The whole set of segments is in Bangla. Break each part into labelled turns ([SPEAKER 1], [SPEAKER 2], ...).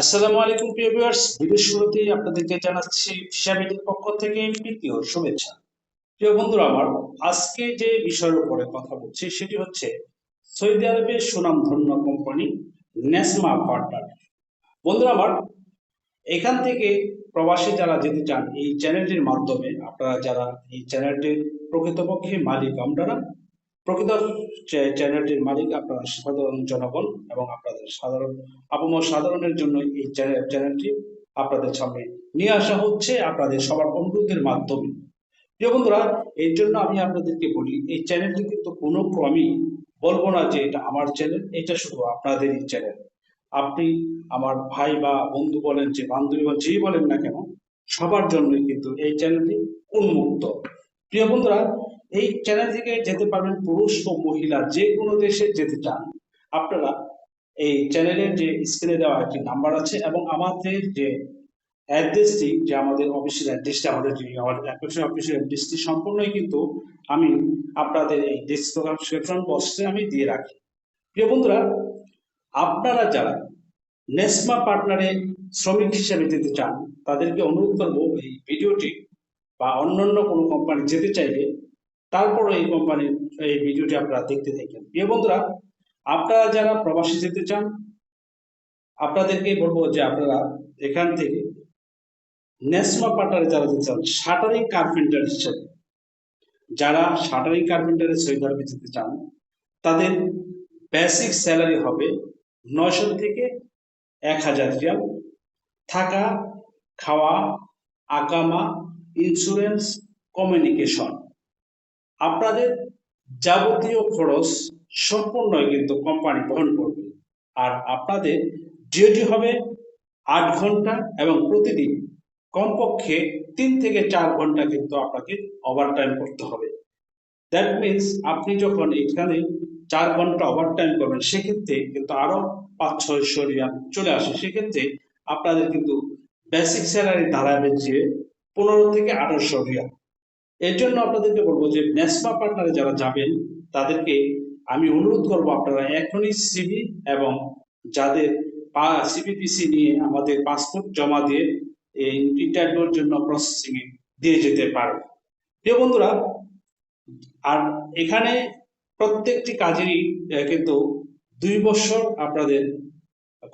[SPEAKER 1] আসসালামু আলাইকুম, প্রিয় ভিউয়ার্স। ভিডিও শুরুতেই আপনাদেরকে জানাচ্ছি ফিশাবিটির পক্ষ থেকে প্রীতি ও শুভেচ্ছা। প্রিয় বন্ধুরা, আমার আজকে যে বিষয়ের উপরে কথা বলছি, সেটি হচ্ছে সৌদি আরবের সুনামধন্য কোম্পানি নেসমা পার্টনার বন্ধুরা, আমার এখান থেকে প্রবাসী যারা যেতে চান, এই চ্যানেলটির মাধ্যমে আপনারা যারা এই চ্যানেলটির প্রকৃতপক্ষে মালিক আমরা প্রকৃত চ্যানেলটির মালিক আপনারা সাধারণ জনগণ এবং আপনাদের সাধারণ আপমর সাধারণের জন্য এই চ্যানেল চ্যানেলটি আপনাদের সামনে নিয়ে আসা হচ্ছে আপনাদের সবার অনুরোধের মাধ্যমে। প্রিয় বন্ধুরা, এর জন্য আমি আপনাদেরকে বলি, এই চ্যানেলটি কিন্তু কোনো ক্রমেই বলব না যে এটা আমার চ্যানেল, এটা শুধু আপনাদেরই চ্যানেল। আপনি আমার ভাই বা বন্ধু বলেন যে বান্ধবী বা যেই বলেন না কেন, সবার জন্যই কিন্তু এই চ্যানেলটি উন্মুক্ত। প্রিয় বন্ধুরা এই চ্যানেল থেকে যেতে পারবেন পুরুষ ও মহিলা যে কোনো দেশে যেতে চান। আপনারা এই চ্যানেলের যে স্ক্রিনে দেওয়া একটি নাম্বার আছে এবং আমাদের যে অ্যাড্রেসটি যে আমাদের অফিসের অ্যাড্রেসটি আমাদের অ্যাপ্লিকেশন অফিসের অ্যাড্রেসটি সম্পূর্ণই কিন্তু আমি আপনাদের এই ডিসক্রিপশন বক্সে আমি দিয়ে রাখি। প্রিয় বন্ধুরা, আপনারা যারা নেসমা পার্টনারে শ্রমিক হিসেবে যেতে চান, তাদেরকে অনুরোধ করব এই ভিডিওটি বা অন্যান্য কোনো কোম্পানি যেতে চাইলে তারপরে এই কোম্পানির এই ভিডিওটি আপনারা দেখতে থাকেন। প্রিয় বন্ধুরা, আপনারা যারা প্রবাসী যেতে চান আপনাদেরকে বলব যে আপনারা এখান থেকে নেসমা পার্টনারে যারা যেতে চান, শাটারিং কার্পেন্টার হিসেবে, যারা শাটারিং কার্পেন্টারে সৌদি যেতে চান, তাদের বেসিক স্যালারি হবে নয়শো থেকে এক হাজার রিয়াল। থাকা, খাওয়া আকামা ইন্স্যুরেন্স কমিউনিকেশন আপনাদের যাবতীয় খরচ সম্পূর্ণই কিন্তু কোম্পানি বহন করবে। আর আপনাদের ডিউটি হবে আট ঘণ্টা এবং প্রতিদিন কমপক্ষে তিন থেকে চার ঘণ্টা কিন্তু আপনাকে ওভারটাইম করতে হবে। দ্যাট মিনস আপনি যখন এখানে চার ঘণ্টা ওভারটাইম করবেন, সেক্ষেত্রে কিন্তু আরও পাঁচ ছয়শো রিয়াল চলে আসে। সেক্ষেত্রে আপনাদের কিন্তু বেসিক স্যালারি দাঁড়াবে যে পনেরো থেকে আঠারোশো রিয়াল। এর জন্য আপনাদেরকে বলব যে নেসমা পার্টনারে যারা যাবেন, তাদেরকে আমি অনুরোধ করব আপনারা এখনই সিবি এবং যাদের সিবিপিসি নিয়ে আমাদের পাসপোর্ট জমা দিয়ে এই ইন্টারভিউর জন্য প্রসেসিং এ দিয়ে যেতে পারেন প্রিয় বন্ধুরা, আর এখানে প্রত্যেকটি কাজেরই কিন্তু দুই বছর আপনাদের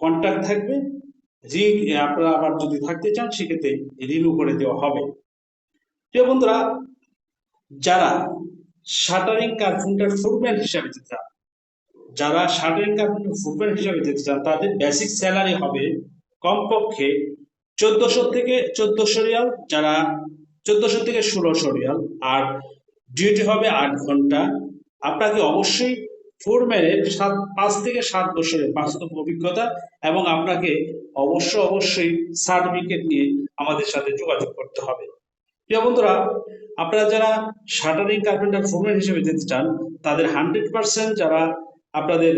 [SPEAKER 1] কন্ট্রাক্ট থাকবে। রি আপনারা আবার যদি থাকতে চান, সেক্ষেত্রে রিনিউ করে দেওয়া হবে। প্রিয় বন্ধুরা যারা শাটারিং কার্পেন্টার ফুটম্যান হিসাবে যেতে চান যারা শাটারিং কার্পেন্টার ফুটম্যান হিসাবে যেতে চান তাদের বেসিক স্যালারি হবে কমপক্ষে চোদ্দশো থেকে চোদ্দশো রিয়াল, যারা চোদ্দশো থেকে ষোলোশো রিয়াল, আর ডিউটি হবে আট ঘণ্টা। আপনাকে অবশ্যই ফোরম্যানের সাত, পাঁচ থেকে সাত বছরের বাস্তব অভিজ্ঞতা এবং আপনাকে অবশ্য অবশ্যই সার্টিফিকেট নিয়ে আমাদের সাথে যোগাযোগ করতে হবে। প্রিয় বন্ধুরা, আপনারা যারা শাটারিং কার্পেন্টার ফোরম্যান হিসেবে যেতে চান, তাদের হান্ড্রেড পার্সেন্ট যারা আপনাদের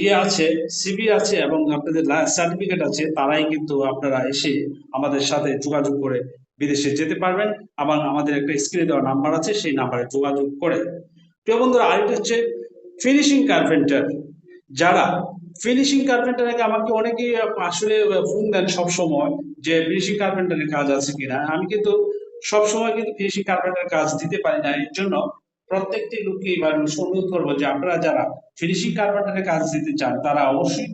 [SPEAKER 1] ইয়ে আছে সিবি আছে এবং আপনাদের সার্টিফিকেট আছে, তারাই কিন্তু আপনারা এসে আমাদের সাথে যোগাযোগ করে বিদেশে যেতে পারবেন এবং আমাদের একটা স্ক্রিনে দেওয়া নাম্বার আছে, সেই নাম্বারে যোগাযোগ করে। প্রিয় বন্ধুরা, আরেকটা হচ্ছে ফিনিশিং কার্পেন্টার যারা ফিনিশিং কার্পেন্টারকে আমাকে অনেকে আসলে ফোন দেন সব সময় যে ফিনিশিং কার্পেন্টারের কাজ আছে কিনা, আমি কিন্তু সবসময় কিন্তু ফিনিশিং কার্পেন্টার কাজ দিতে পারি না। এর জন্য প্রত্যেকটি লোককে এবার অনুরোধ করব যে আপনারা যারা ফিনিশিং কার্পেন্টারের কাজ দিতে চান, তারা অবশ্যই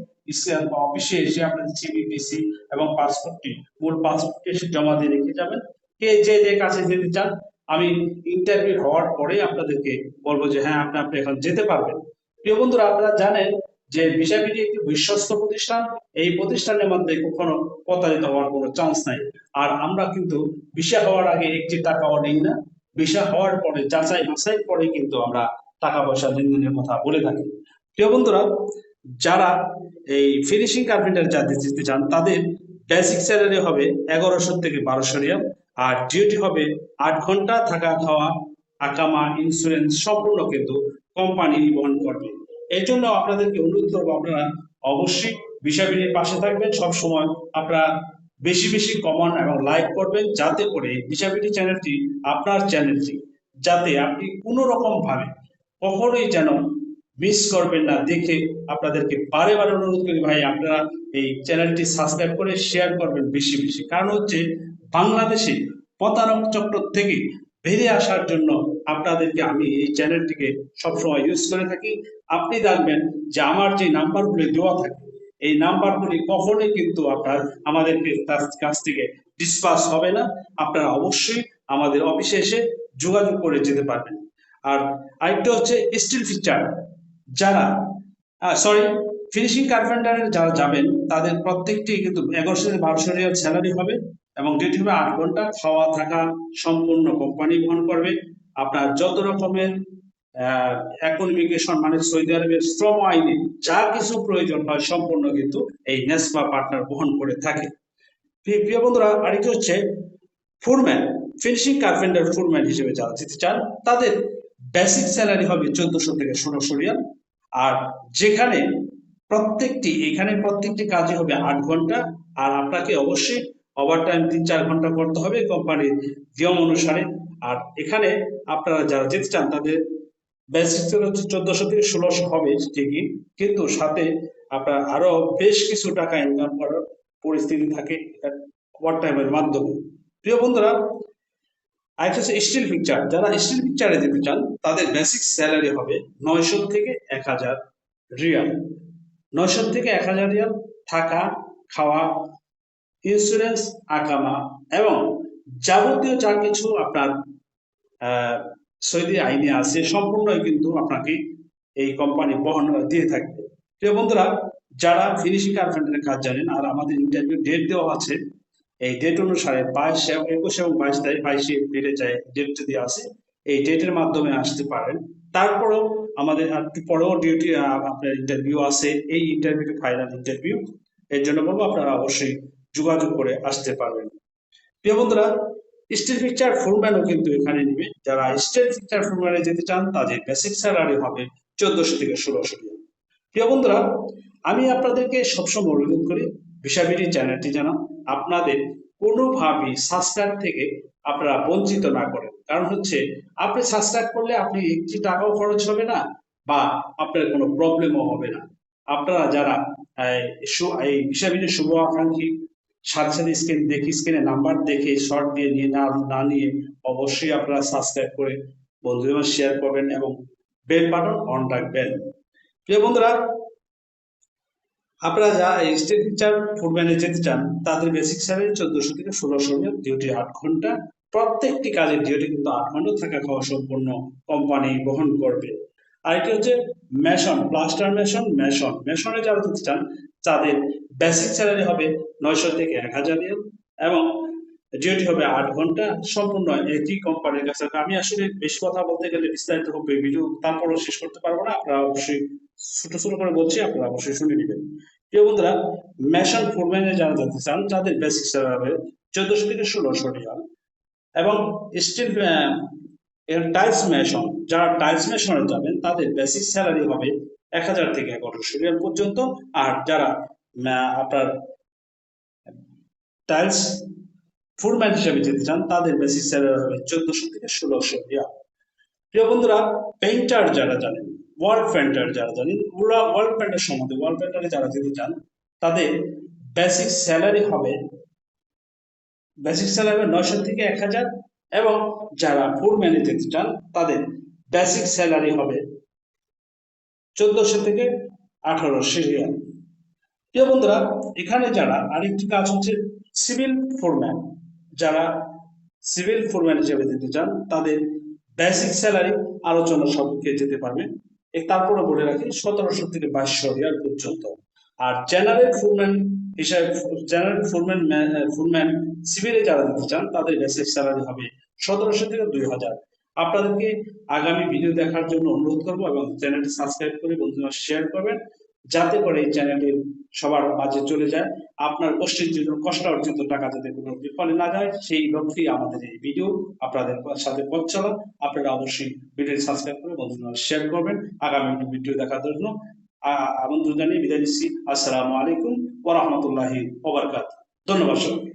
[SPEAKER 1] অফিসে এসে আপনাদের সিবিপিসি এবং পাসপোর্টটি মূল পাসপোর্টটি এসে জমা দিয়ে রেখে যাবেন। কে যে যে কাছে যেতে চান, আমি ইন্টারভিউ হওয়ার পরে আপনাদেরকে বলব যে হ্যাঁ আপনি আপনি এখন যেতে পারবেন। প্রিয় বন্ধুরা, আপনারা জানেন যে ভিসাবিডি একটি বিশ্বস্ত প্রতিষ্ঠান, এই প্রতিষ্ঠানের মধ্যে কখনো প্রতারিত হওয়ার কোনো চান্স নাই। আর আমরা কিন্তু ভিসা হওয়ার আগে একটি টাকাও নিই না। ভিসা হওয়ার পরে, যাচাই বাছাই পরে কিন্তু আমরা টাকা পয়সা লেনদেনের কথা বলে থাকি। প্রিয় বন্ধুরা, যারা এই ফিনিশিং কার্পেন্টার যাতে যেতে চান, তাদের বেসিক স্যালারি হবে এগারোশো থেকে বারোশো রিয়াল, আর ডিউটি হবে আট ঘণ্টা থাকা খাওয়া, আকামা ইন্স্যুরেন্স সম্পূর্ণ কিন্তু কোম্পানি বহন করবে। এই জন্য আপনাদেরকে অনুরোধ করব আপনারা অবশ্যই বিষয়গুলির পাশে থাকবেন। সব সময় আপনারা বেশি বেশি কমন এবং লাইক করবেন যাতে করে বিষয়বিটি চ্যানেলটি, আপনার চ্যানেলটি যাতে আপনি কোনো রকম ভাবে কখনোই যেন মিস করবেন না। দেখে আপনাদেরকে বারে বারে অনুরোধ করি ভাই, আপনারা এই চ্যানেলটি সাবস্ক্রাইব করে শেয়ার করবেন বেশি বেশি। কারণ হচ্ছে বাংলাদেশে প্রতারক চক্র থেকে বেরিয়ে আসার জন্য আপনাদেরকে আমি এই চ্যানেলটিকে সবসময় ইউজ করে থাকি। আপনি দেখবেন যে আমার যে নাম্বারগুলি দেওয়া থাকে, এই নাম্বারগুলি কখনোই কিন্তু আপনার, আমাদেরকে তার কাছ থেকে ডিসপাস হবে না। আপনারা অবশ্যই আমাদের অফিসে এসে যোগাযোগ করে যেতে পারবেন। আর আরেকটা হচ্ছে স্টিল ফিচার যারা সরি ফিনিশিং কার্পেন্টারের যারা যাবেন, তাদের প্রত্যেকটি কিন্তু এগারোশো বারোশো রিয়াল স্যালারি হবে। এবং ডিউটি হবে আট ঘণ্টা খাওয়া থাকা সম্পূর্ণ কোম্পানি বহন করবে, আপনার যত রকমের অ্যাকোনিমিকেশন মানে সৌদি আরবের শ্রম আইনে যা কিছু প্রয়োজন হয় সম্পূর্ণ কিন্তু এই নেসমা পার্টনার বহন করে থাকে। প্রিয় বন্ধুরা, আরেকটি হচ্ছে ফুরম্যান ফিনিশিং কার্পেন্টার ফুরম্যান হিসেবে যারা যেতে চান, তাদের বেসিক স্যালারি হবে চোদ্দশো থেকে ষোলোশো রিয়াল। আর যেখানে প্রত্যেকটি, এখানে প্রত্যেকটি কাজই হবে আট ঘণ্টা। আর আপনাকে অবশ্যই ওভার টাইম তিন চার ঘণ্টা করতে হবে কোম্পানির নিয়ম অনুসারে। আর এখানে আপনারা যারা যেতে চান, তাদের বেসিক হচ্ছে চোদ্দশো থেকে ষোলোশো হবে ঠিকই। কিন্তু সাথে আপনার আরও বেশ কিছু টাকা ইনকাম করার পরিস্থিতি থাকে ওভার টাইমের মাধ্যমে। প্রিয় বন্ধুরা আরেকটা হচ্ছে স্টিল পিকচার যারা স্টিল পিকচারে যেতে চান, তাদের বেসিক স্যালারি হবে নয়শো থেকে এক হাজার রিয়াল। নয়শো থেকে এক হাজার রিয়াল থাকা, খাওয়া ইন্স্যুরেন্স আকামা এবং যাবতীয় যা কিছু আপনার সৌদি আইনে আছে, সম্পূর্ণই কিন্তু আপনাকে এই কোম্পানি বহন, দিয়ে থাকবে। প্রিয় বন্ধুরা, যারা ফিনিশিং কার্পেন্টারের কাজ জানেন, আর আমাদের ইন্টারভিউ ডেট দেওয়া আছে, এই ডেট অনুসারে বাইশ একুশ এবং বাইশ তারিখ, বাইশে এপ্রিলে যায় ডেট যদি আসে এই ডেটের মাধ্যমে আসতে পারেন। তারপরেও আমাদের একটু পরেও ডিউটি আপনার ইন্টারভিউ আছে, এই ইন্টারভিউ ফাইনাল ইন্টারভিউ এর জন্য বলব আপনারা অবশ্যই যোগাযোগ করে আসতে পারবেন। প্রিয় বন্ধুরা স্টিল পিকচার ফোরম্যানও কিন্তু এখানে নিবে। যারা স্টিল পিকচার ফোরম্যানে যেতে চান, তাদের বেসিক স্যালারি হবে চোদ্দশো থেকে ষোলোশো টাকা। প্রিয় বন্ধুরা, আমি আপনাদেরকে সবসময় অনুরোধ করি বিষয়বিটি চ্যানেলটি যেন আপনাদের কোনোভাবেই সাবস্ক্রাইব থেকে আপনারা বঞ্চিত না করেন। কারণ হচ্ছে, আপনি সাবস্ক্রাইব করলে আপনি একটি টাকাও খরচ হবে না বা আপনার কোনো প্রবলেমও হবে না। আপনারা যারা, এই বিষয়বিটি শুভ আকাঙ্ক্ষী সাথে সাথে স্ক্রিন দেখি স্ক্রিনে নাম্বার দেখে শর্ট দিয়ে নিয়ে, না না নিয়ে অবশ্যই আপনারা সাবস্ক্রাইব করে বন্ধুদের শেয়ার করবেন এবং বেল বাটন অন রাখবেন। প্রিয় বন্ধুরা, আপনারা যা স্টেট টিচার ফুডম্যানে যেতে চান তাদের বেসিক স্যালারি চোদ্দশো থেকে ষোলোশো ডিউটি আট ঘণ্টা। প্রত্যেকটি কাজের ডিউটি কিন্তু আট ঘণ্টা থাকা খাওয়া সম্পূর্ণ কোম্পানি বহন করবে। আর আরেকটি হচ্ছে মেশন প্লাস্টার মেশন মেশন মেশনে যারা যেতে চান, তাদের বেসিক স্যালারি হবে নয়শো থেকে এক হাজার এবং ডিউটি হবে আট ঘণ্টা। সম্পূর্ণ একই কোম্পানির কাছে। আমি আসলে বেশি কথা বলতে গেলে বিস্তারিত হবে ভিডিও তারপরও শেষ করতে পারব না। আপনারা অবশ্যই ছোট ছোট করে বলছি, আপনারা অবশ্যই শুনে নেবেন। প্রিয় বন্ধুরা মেশন ফোরম্যানে যারা জানতে চান, তাদের বেসিক স্যালারি হবে চোদ্দশো থেকে ষোলোশো রিয়াল এবং স্টিল এর টাইলস মেশন যারা টাইলস মেশনে যাবেন, তাদের বেসিক স্যালারি হবে এক হাজার থেকে এগারোশো রিয়াল পর্যন্ত। আর যারা আপনার টাইলস ফুডম্যান হিসেবে যেতে চান, তাদের বেসিক স্যালারি হবে চোদ্দশো থেকে ষোলোশো রিয়াল। প্রিয় বন্ধুরা পেইন্টার যারা জানেন ওয়াল পেন্টার যারা জানেন, ওরা ওয়াল পেন্টার সম্বন্ধে ওয়াল পেন্টারে যারা যেতে চান, তাদের বেসিক স্যালারি হবে বেসিক স্যালারি নয়শো থেকে এক হাজার এবং যারা ফুডম্যানে যেতে চান, তাদের বেসিক স্যালারি হবে চোদ্দশো থেকে আঠারোশো রিয়াল। প্রিয় বন্ধুরা, এখানে যারা আরেকটি কাজ হচ্ছে সিভিল ফোরম্যান যারা সিভিল ফোরম্যান হিসেবে যেতে চান, তাদের বেসিক স্যালারি আলোচনা সবকে যেতে পারবে। তারপরে বলে রাখি, সতেরোশো থেকে বাইশশো রিয়াল পর্যন্ত। আর জেনারেল ফোরম্যান হিসাবে জেনারেল ফুলম্যান ফুলম্যান সিভিলে যারা দিতে চান, তাদের বেসিক স্যালারি হবে সতেরোশো থেকে দুই হাজার। আপনাদেরকে আগামী ভিডিও দেখার জন্য অনুরোধ করব এবং চ্যানেলটি সাবস্ক্রাইব করে বন্ধুরা শেয়ার করবেন। যাতে করে এই চ্যানেলটি সবার মাঝে চলে যায়। আপনার কষ্টের কষ্ট অর্জিত টাকা যাতে কোনো বিফলে না যায়, সেই লক্ষ্যেই আমাদের এই ভিডিও আপনাদের সাথে পথ চলা। আপনারা অবশ্যই ভিডিও সাবস্ক্রাইব করে বন্ধুরা শেয়ার করবেন। আগামী ভিডিও দেখার জন্য আমন্ত্রণ জানিয়ে বিদায় নিচ্ছি। আসসালামু আলাইকুম ওরহমতুল্লাহি ওবরকাত ধন্যবাদ সবাইকে।